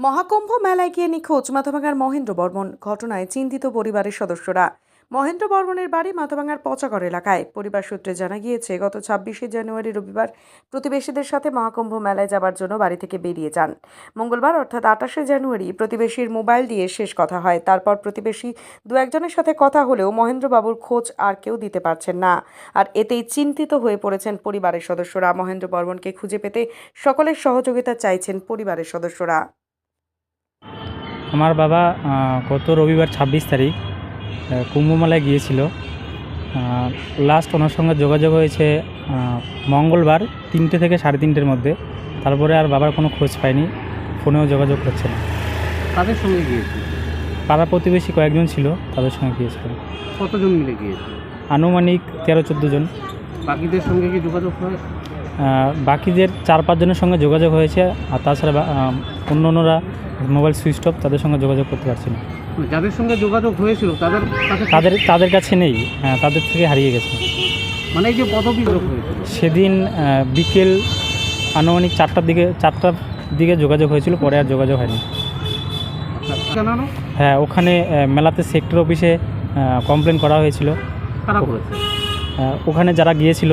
মহাকুম্ভ মেলায় গিয়ে নিখোঁজ মাথাভাঙার মহেন্দ্র বর্মন। ঘটনায় চিন্তিত পরিবারের সদস্যরা। মহেন্দ্র বর্মনের বাড়ি মাথাভাঙার পচাগড় এলাকায়। পরিবার সূত্রে জানা গিয়েছে, গত ছাব্বিশে জানুয়ারি রবিবার প্রতিবেশীদের সাথে মহাকুম্ভ মেলায় যাবার জন্য বাড়ি থেকে বেরিয়ে যান। মঙ্গলবার অর্থাৎ আঠাশে জানুয়ারি প্রতিবেশীর মোবাইল দিয়ে শেষ কথা হয়। তারপর প্রতিবেশী দু একজনের সাথে কথা হলেও মহেন্দ্রবাবুর খোঁজ আর কেউ দিতে পারছেন না। আর এতেই চিন্তিত হয়ে পড়েছেন পরিবারের সদস্যরা। মহেন্দ্র বর্মনকে খুঁজে পেতে সকলের সহযোগিতা চাইছেন পরিবারের সদস্যরা। আমার বাবা গত রবিবার ছাব্বিশ তারিখ আহ, কুম্ভমেলায় গিয়েছিল। লাস্ট ওনার সঙ্গে যোগাযোগ হয়েছে মঙ্গলবার তিনটে থেকে সাড়ে তিনটের মধ্যে। তারপরে আর বাবার কোনো খোঁজ পায়নি ফোনেও যোগাযোগ করছে না। কাদের সঙ্গে গিয়েছিল? পাড়া প্রতিবেশী কয়েকজন ছিল তাদের সঙ্গে গিয়েছিল। কতজন মিলে গিয়েছিল? আনুমানিক তেরো চোদ্দ জন। বাকিদের সঙ্গে কি যোগাযোগ হয় বাকিদের চার পাঁচজনের সঙ্গে যোগাযোগ হয়েছে আর তাছাড়া অন্য অন্যরা মোবাইল সুইচ অফ তাদের সঙ্গে যোগাযোগ করতে পারছি না। যাদের সঙ্গে যোগাযোগ হয়েছিল তাদের তাদের তাদের কাছে নেই হ্যাঁ তাদের থেকে হারিয়ে গেছে। মানে এই যে পদবি যোগ হয়েছিল। সেদিন বিকেল আনুমানিক চারটার দিকে চারটার দিকে যোগাযোগ হয়েছিল পরে আর যোগাযোগ হয়নি। আচ্ছা, হ্যাঁ ওখানে মেলাতে সেক্টর অফিসে কমপ্লেন করা হয়েছিল। ওখানে যারা গিয়েছিল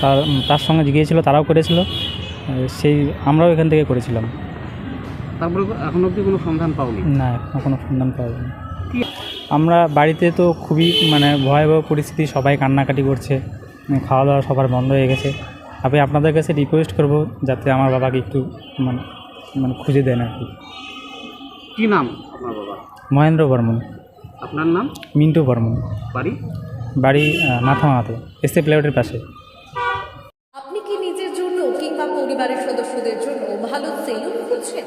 তার তার সঙ্গে গিয়েছিল তারাও করেছিল। সেই আমরাও এখান থেকে করেছিলাম। তারপরে এখন অবধি কোনো সন্ধান পাওনি? না এখনও কোনো সন্ধান পাওয়া আমরা বাড়িতে তো খুবই মানে ভয়াবহ পরিস্থিতি সবাই কান্নাকাটি করছে খাওয়া দাওয়া সবার বন্ধ হয়ে গেছে। আমি আপনাদের কাছে রিকোয়েস্ট করব যাতে আমার বাবাকে একটু মানে মানে খুঁজে দেন আর কি। কি নাম আপনার বাবা? মহেন্দ্র বর্মন। আপনার নাম? মিন্টু বর্মন। বাড়ি? বাড়ি আহ, মাথা মাথা এসে প্লেয়ারের পাশে। আপনি কি নিজের জন্য কিংবা পরিবারের সদস্যদের জন্য ভালো সেলুন খুঁজছেন?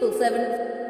Seven.